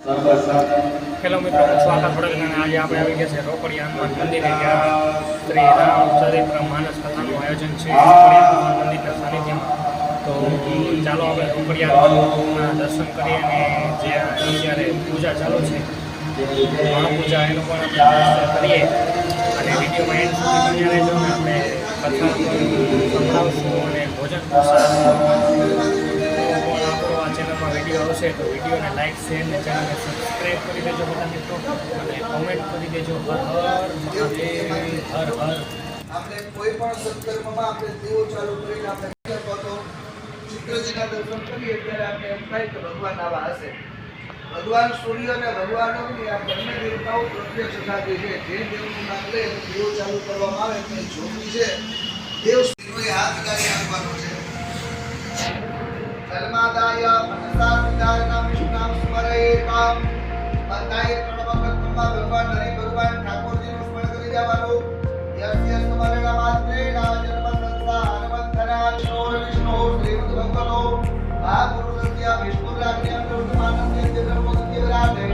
Hello મિત્રો સ્વાગત છું આકાશ વડોદરા અને આજે આપણે આવી ગયા છે રોકડિયા હનુમાન મંદિરે ત્યાં શ્રી રામ ચરિત્ર માનસ કથાનું આયોજન છે. રોકડિયા હનુમાન મંદિરના સાનિધ્યમાં. તો ચાલો આપણે રોકડિયા દર્શન કરીએ અને જે અત્યારે પૂજા ચાલુ છે, મહાપૂજા એનું પણ આપણે કરીએ અને વિડીયોમાં એન્ડ સુધી અને આપણે કથા સંભળાવશું અને ભોજન પ્રસાદ વીડિયો આવશે તો વિડીયોને લાઈક શેર ને ચેનલને સબસ્ક્રાઈબ કરી દેજો બધા મિત્રો. અને કોમેન્ટ કરી દેજો. હર હર મહાદેવ, હર હર. આપણે કોઈ પણ સત્કર્મમાં આપણે દેવો ચાલુ કરીને આપણે વિકલ્પ ચિત્રજીના દર્શન કરીએ, ત્યારે આપણે એમ થાય કે ભગવાન આવા હશે. ભગવાન સૂર્ય અને ભગવાન અગ્નિ આ બંને દેવતાઓ પ્રત્યક્ષ સાધે છે, જે દેવનું નામ લે દેવો ચાલુ કરવામાં આવે, તે જોગી છે. દેવ હાથ કાઢી આપવાનો છે. కల్మాదాయ మనసా విదారణ విష్ణునామ స్మరయే కాం બધાએ પ્રણવકત્વમાં ભગવાન હરિ ભગવાન ઠાકોરજીનું સ્મરણ કરી જવાનું યસ્ય સ્મરણ માત્રે ના જન્મ સંસા હનુમંતરા કિશોર વિષ્ણુ શ્રીમદ ભગવતો આ પુરુષસ્ય વિષ્ણુરાજ્ઞામ પુરુષમાનસ્ય ચંદ્રમુખી વિરાજે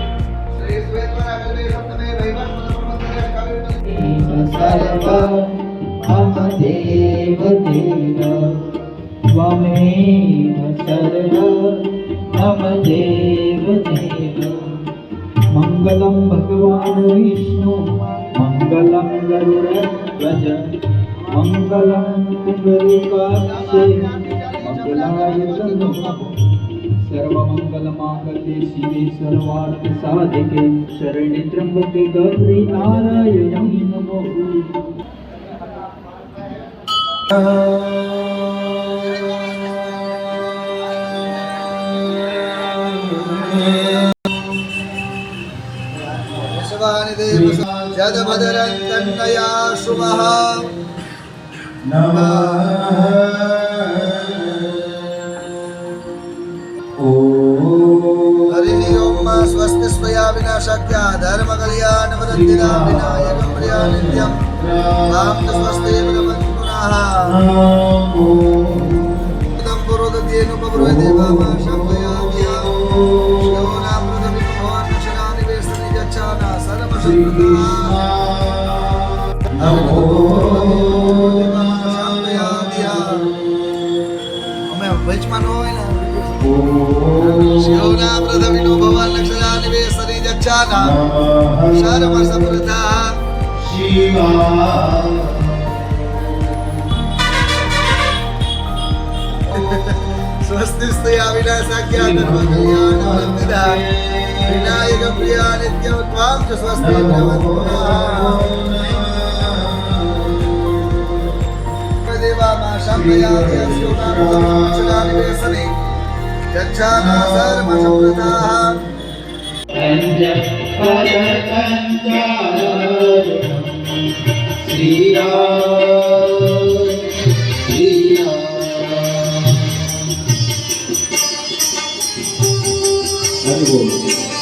શ્રી શ્વેતવર અગલે સપ્તમે વૈવસ્વત પ્રમંતરે કવિ સર્વમ મમ દેવ દેવ સ્વામી सर्व मम देव देव मङ्गलं भगवान् विष्णु मङ्गलं गरुडध्वज मङ्गलं पुण्डरीकाक्षे मङ्गलाय तनु सर्वमङ्गलमाङ्गल्ये शिवे सर्वार्थसाधिके शरणे त्र्यम्बके गौरी नारायणी नमोः जदमदरन्तन्नया शुभः स्वस्ति स्वया विनाशक्या धर्मकल्याणवदन्दिनां विनायकं प्रिया नित्यं रां स्वस्ते पुनः इदं पुरोदध्येन उपब्रुवते वामा शब्दयाद्या અમે વચમાં ન હોય ને. શિવના પ્રથમિનો ભવાન લક્ષયા નિવેશની જક્ષાના શર્મ સમૃદ્ધા திருஸ்தய அவிலாசாக்கியா தன்வந்திதா விநாயக பிரியா நித்யம் துவாம் சுஸ்வஸ்தி தேவா மா சம்பயாதி அஸ்யுதாம் சுடானி வேசனி गच्छानासारमसंवृताः श्रीराम Vamos, vamos.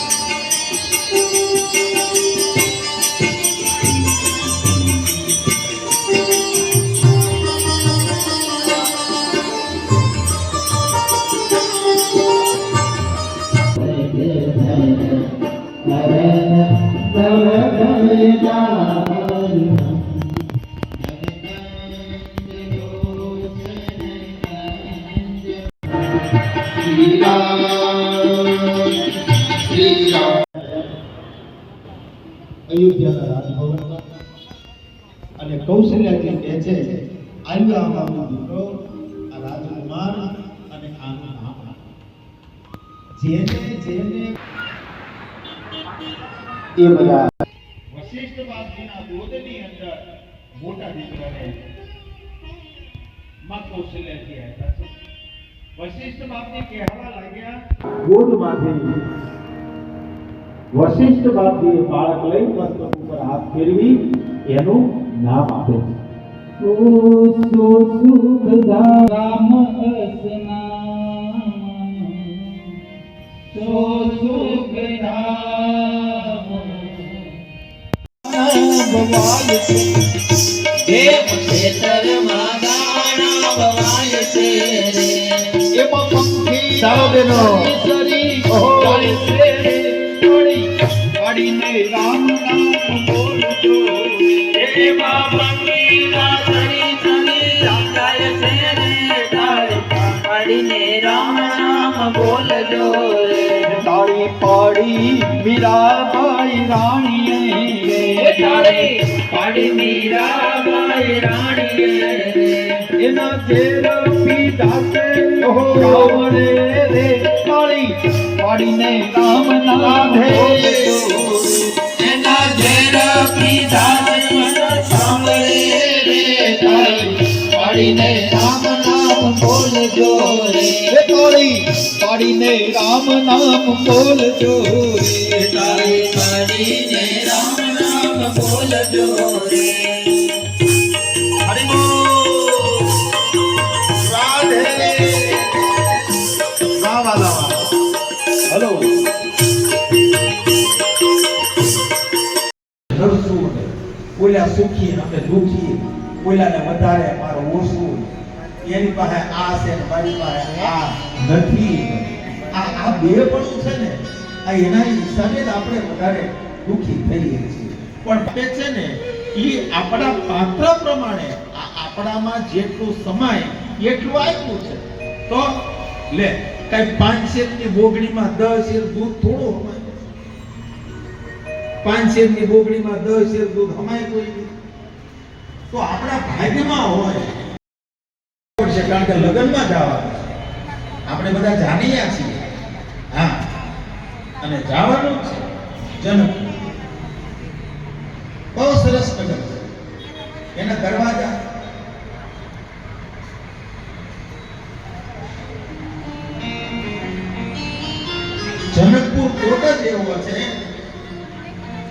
અયોધ્યાના રાજભવનમાં. અને કૌશલ્યાજી કહે છે આવ્યો આમાં દીકરો આ રાજકુમાર અને આનું નામ જેને જેને એ બધા વશિષ્ઠ બાપજીના અંદર મોટા દીકરાને માં કૌશલ્યાજી આવ્યા વશિષ્ઠ બાપજી કહેવા લાગ્યા ગોદમાંથી વશિષ્ઠ બાપજીએ બાળક લઈ મસ્તક ઉપર હાથ ફેરવી એનું નામ આપે છે. ઓ સો સુખદા રામ અસના સો સુખદા ભવાય છે દેવ ખેતર માદાણા ભવાય છે રે એમાં પંખી ચાલો બેનો. રામ નામ બોલજો. તાળી પાડી મીરાબાઈ રાણીએ. તાળી. પાડી મીરાબાઈ રાણીએ. એના તેર પિતા કે હો પાડીને રામ નામ એના તેર પિતા પાડીને રામ બોલજો રે પાડીને રામ નામ બોલજો. રે તારી પાડીને રામ નામ બોલજો. રે બોલ. રાધે. વાહ વાહ વાહ વાહ. હલો. રડશું ને સુખી ને દુખી ઓલાને વધારે મારો ઓછું એની પાસે આ છે મારી પાસે આ નથી. આ આ બે પણ છે ને, આ એના હિસાબે જ આપણે વધારે દુખી થઈએ છીએ. પણ તે છે ને એ આપણા પાત્ર પ્રમાણે આપણામાં જેટલું સમાય, એટલું આપ્યું છે. તો લે, કઈ પાંચ શેરની બોગડીમાં દસ શેર દૂધ થોડું સમાય પાંચ શેરની બોગડીમાં દસ શેર દૂધ હમાય કોઈ. તો આપણા ભાગ્યમાં હોય. પડશે કારણ કે લગ્નમાં જવાનું આપણે બધા જાણીયા છીએ. હા. અને જવાનું છે. જનક. બહુ સરસ લગ્ન છે. એના દરવાજા. જનકપુર કોટ જ એવો છે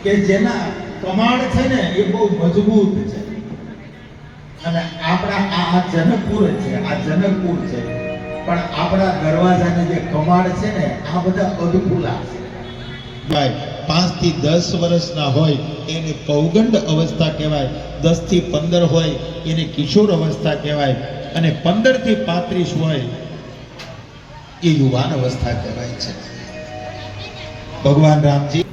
કે જેના કમાડ છે ને એ બહુ મજબૂત છે. આપણા આ આ જનકપુર છે આ જનકપુર છે. પણ આપણા દરવાજાની જે કમાડ છે ને આ બધા અદભુલા છે. પાંચથી દસ વર્ષના હોય એને પૌગંડ અવસ્થા કહેવાય. દસથી પંદર હોય એને કિશોર અવસ્થા કહેવાય. અને પંદરથી પાંત્રીસ હોય એ યુવાન અવસ્થા કહેવાય છે. ભગવાન રામજી.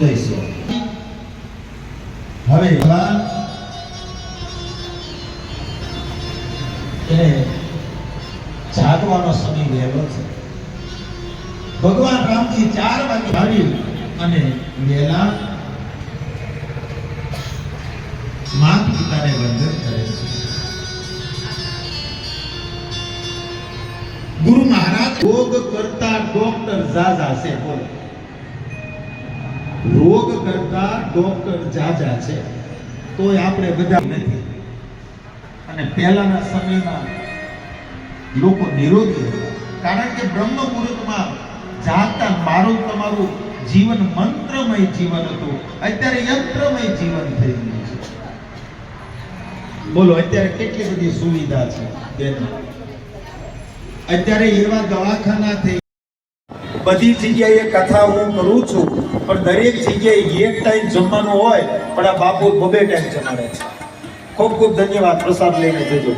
જય શ્રી હવે ભગવાન ભગવાન રામજી ચાર વાગે આવ્યું અને વેલા માત પિતાને વંદન કરે છે. ગુરુ મહારાજ, રોગ કરતા ડોક્ટર ઝાઝા છે, બોલો. રોગ કરતા ડોક્ટર ઝાઝા છે, તોય આપણે બધા નથી. અને પહેલાના સમયમાં લોકો નિરોગી હતા. કારણ કે બ્રહ્મ મુહૂર્તમાં જાગતા મારું તમારું જીવન મંત્રમય જીવન હતું. અત્યારે યંત્રમય જીવન થઈ ગયું છે. બોલો, અત્યારે કેટલી બધી સુવિધા છે અત્યારે એવા દવાખાના થઈ બધી જગ્યાએ કથા હું કરું છું, પણ દરેક જગ્યાએ એક ટાઈમ જમવાનું હોય, પણ આ બાપુ બબે ટાઈમ જમાડે છે. ખૂબ ખૂબ ધન્યવાદ, પ્રસાદ લઈને જજો.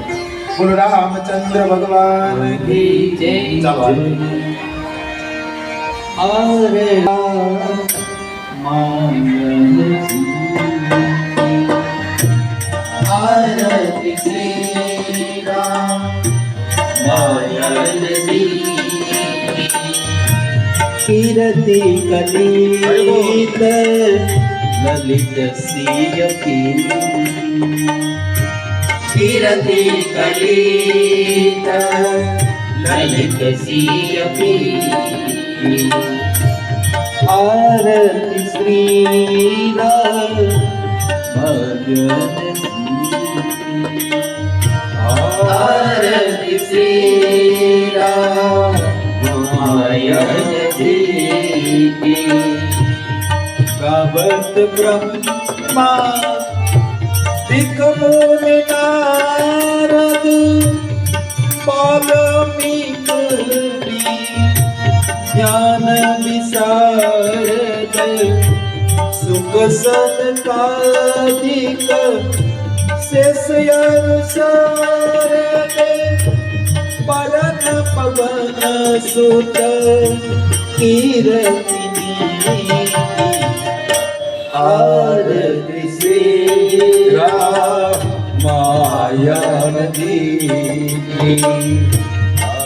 બોલો, રામચંદ્ર ભગવાન ચાલો અરે આરતી શ્રી રામ કીર્તિ કલિત લલિત સિય કીર્તિ કલિત લલિત સિય પી આરતી શ્રી ભજન આરતી શ્રી ગાવત બ્રહ્મા દિખમુન નારદ પાલમિક જ્ઞાન વિશારદ સુખ સદકાદિક શેષયર સારદ પરત પવન સુત કીર્તિની આરતી શ્રી રામ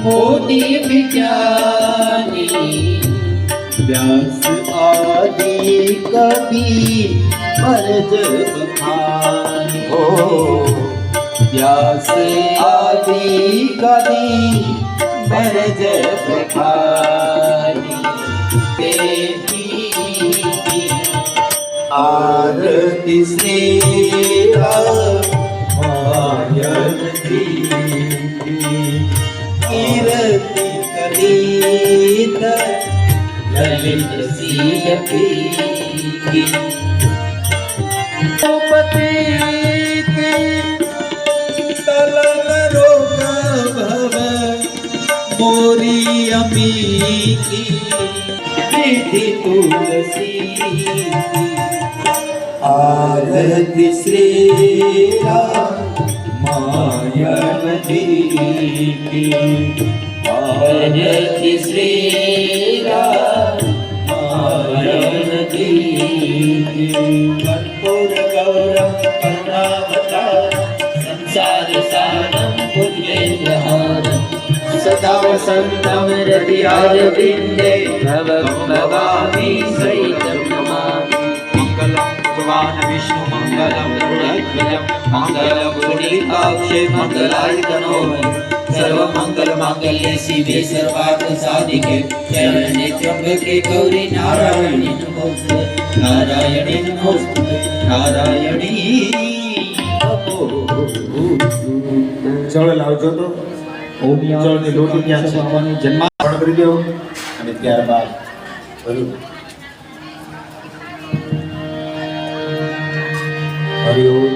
સાંભવ મોટી વિજ્ઞાની વ્યાસ આદિ કવિ ભરજ બખાની હો. વ્યાસ આદિ કવિ ભરજ બખાની દેવી આરતી શ્રી રામાયણજી કીર્તિ કલિત લલિત સિંહ પી પતિ તલન રોગ ભવ મોરી અમી વિધિ તુલસી આરતી શ્રી રામાયણજી ભજતિ શ્રી રામાયણજી કર્પૂર ગૌરમ કરુણાવતારમ સંસાર સારમ પુજ્યેન્દ્રહારમ સદા વસંતમ રતિરાજવિંદે ભવં ભવામી સહિતં નમામિ ભગવાન વિષ્ણુ મંગલમ મંગલમ પુંડરીકાક્ષે મંગલાય તનો સર્વ મંગલ માંગલ્ય શિવે સર્વાર્થ સાધિકે શરણે ત્ર્યંબકે ગૌરી નારાયણી નારાયણી નારાયણી જળ લાવજો તો. જળની લોટી ત્યાં છે. જન્મા કરી દો. અને ત્યારબાદ હરિ હરિ ઓમ.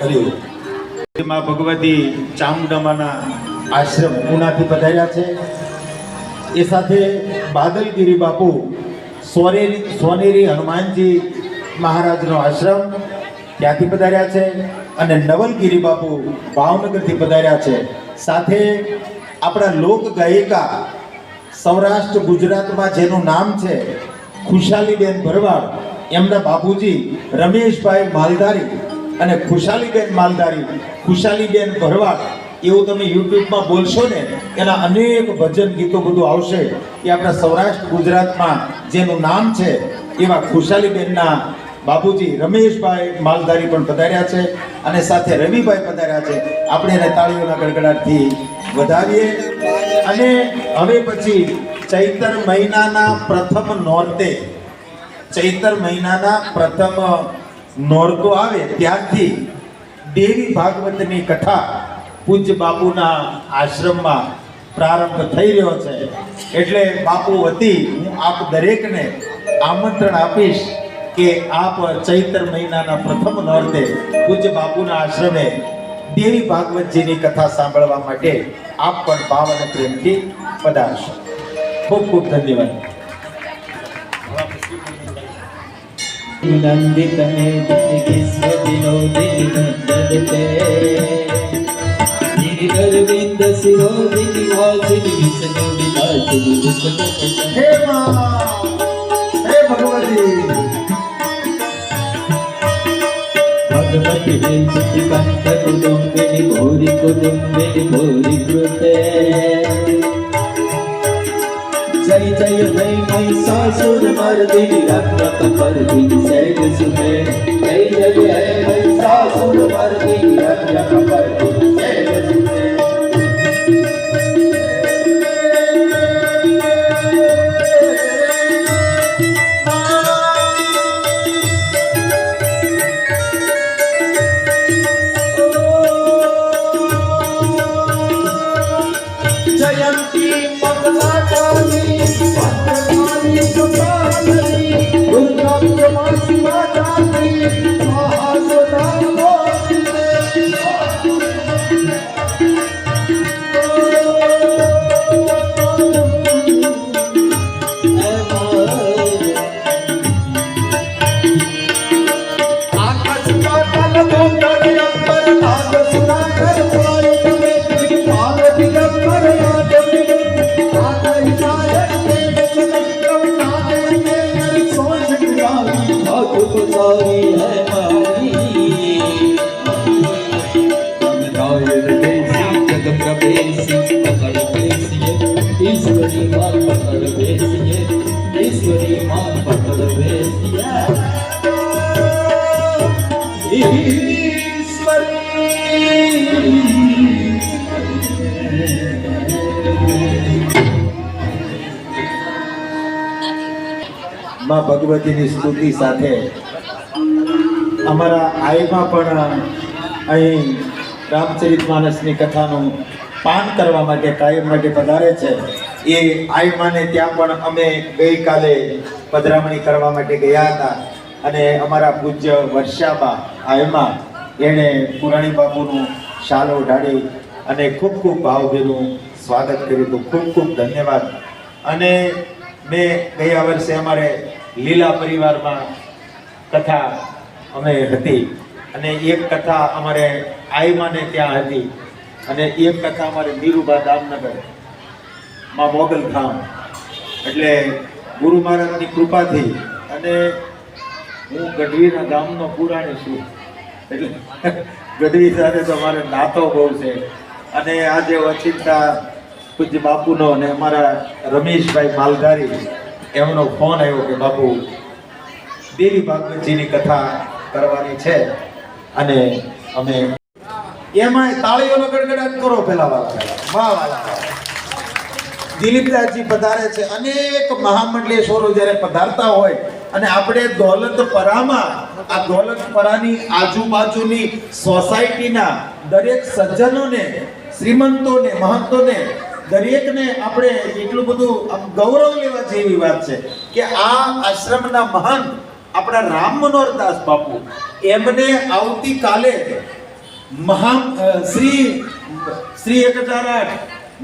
હરિ માં ભગવતી ચામુંડામાના આશ્રમ પૂનાથી પધાર્યા છે. એ સાથે બાદલગીરી બાપુ સોનેરી સોનેરી હનુમાનજી મહારાજનો આશ્રમ ત્યાંથી પધાર્યા છે અને નવલગીરી બાપુ ભાવનગરથી પધાર્યા છે. સાથે આપણા લોક ગાયિકા સૌરાષ્ટ્ર ગુજરાતમાં જેનું નામ છે ખુશાલીબેન ભરવાડ, એમના બાપુજી રમેશભાઈ માલધારી અને ખુશાલીબેન માલધારી, ખુશાલીબેન ભરવાડ, એવું તમે યુટ્યુબમાં બોલશો ને, એના અનેક ભજન ગીતો બધું આવશે એ આપણા સૌરાષ્ટ્ર ગુજરાતમાં જેનું નામ છે એવા ખુશાલીબેનના બાપુજી રમેશભાઈ માલધારી પણ પધાર્યા છે અને સાથે રવિભાઈ પધાર્યા છે. આપણે એને તાળીઓના ગડગડાટથી વધારીએ અને હવે પછી ચૈતર મહિનાના પ્રથમ નોરતે, ચૈતર મહિનાના પ્રથમ નોરતો આવે ત્યારથી દેવી ભાગવતની કથા પૂજ્ય બાપુના આશ્રમમાં પ્રારંભ થઈ રહ્યો છે. એટલે બાપુ વતી હું આપ દરેકને આમંત્રણ આપીશ કે આપ ચૈતર મહિનાના પ્રથમ નોરતે પૂજ્ય બાપુના આશ્રમે દેવી ભાગવતજીની કથા સાંભળવા માટે આપ પણ ભાવ પ્રેમથી પધારશો. ખૂબ ખૂબ ધન્યવાદ. નંદિતમે વિશ્વ વિનોદિની નંદતે ગિરિધરવિંદ શિરોદિની વાસિની વિષ્ણુ વિલાસિની વિષ્ણુ હે મા હે ભગવતી ભગવતી વિંસતિ કંઠ કુટુંબિની ભૂરી કુટુંબિની ભૂરી કૃતે. जय जय जय मई सासुर मर्दिनी रक्त मर्दिनी सैन सुने जय जय जय मई सासुर मर्दिनी रक्त मर्दिनी सैन सुने जयंती ममता काली Ma bagi bagi ini sebut di. અમારા આઈમાં પણ અહીં રામચરિત માનસની કથાનું પાન કરવા માટે, કાયમ માટે પધારે છે. એ આઈમાને ત્યાં પણ અમે ગઈકાલે પધરામણી કરવા માટે ગયા હતા. અને અમારા પૂજ્ય વર્ષાબા આઈમાં એણે પુરાણી બાપુનું શાલો ઢાળી અને ખૂબ ખૂબ ભાવભીનું સ્વાગત કર્યું હતું. ખૂબ ખૂબ ધન્યવાદ. અને મેં ગયા વર્ષે અમારે લીલા પરિવારમાં કથા અમે હતી. અને એક કથા અમારે આઈમાને ત્યાં હતી. અને એક કથા અમારે નીરુબા દામનગર, માં મોગલ ધામ. એટલે ગુરુ મહારાજની કૃપાથી અને હું ગઢવીના ગામનો પુરાણી છું. એટલે ગઢવી સાથે તો મારે નાતો બહુ છે. અને આજે અચિંતા પૂજ્ય બાપુનો અને અમારા રમેશભાઈ માલધારી, એમનો ફોન આવ્યો કે બાપુ, દેવી ભાગવતજીની કથા કરવાની છે. અને અમે એમાં તાળીઓનો ગડગડાટ કરો પેલા વાળા. વાહ વાહ. દિલીપદાસજી પધારે છે. અનેક મહામંડલેશ્વરો જ્યારે પધારતા હોય અને આપણે દોલતપરામાં, આ દોલતપરાની આજુબાજુની સોસાયટીના દરેક સજ્જનોને, શ્રીમંતોને, મહંતોને, દરેકને આપણે એટલું બધું ગૌરવ લેવા જેવી વાત છે કે આ આશ્રમના મહંત આપણા રામ મનોહરદાસ બાપુ એમને આવતીકાલે મહા શ્રી શ્રી એક હજાર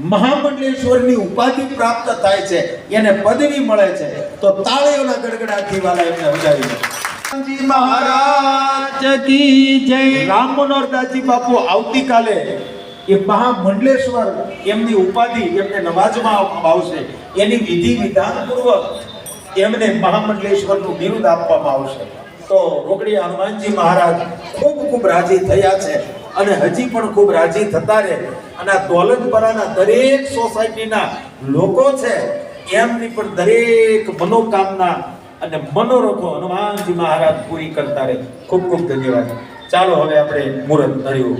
મહામંડલેશ્વરની ઉપાધિ પ્રાપ્ત થાય છે એને પદવી મળે છે તો તાળીઓના ગડગડાટથી વાલા એમને વધાવી મહારાજ કી જય. રામ મનોહરદાસજી બાપુ આવતીકાલે એ મહામંડલેશ્વર એમની ઉપાધિ એમને નવાજમાં આપવામાં આવશે એની વિધિ વિધાન પૂર્વક એમને મહામંડલેશ્વરનું બિરુદ આપવામાં આવશે. તો રોકડી હનુમાનજી મહારાજ ખૂબ ખૂબ રાજી થયા છે અને હજી પણ ખૂબ રાજી થતા રહે. અને આ દોલતપરાના દરેક સોસાયટીના લોકો છે, એમની પણ દરેક મનોકામના અને મનોરથો હનુમાનજી મહારાજ પૂરી કરતા રહે. ખૂબ ખૂબ ધન્યવાદ. ચાલો હવે આપણે મુહૂર્ત ધર્યું.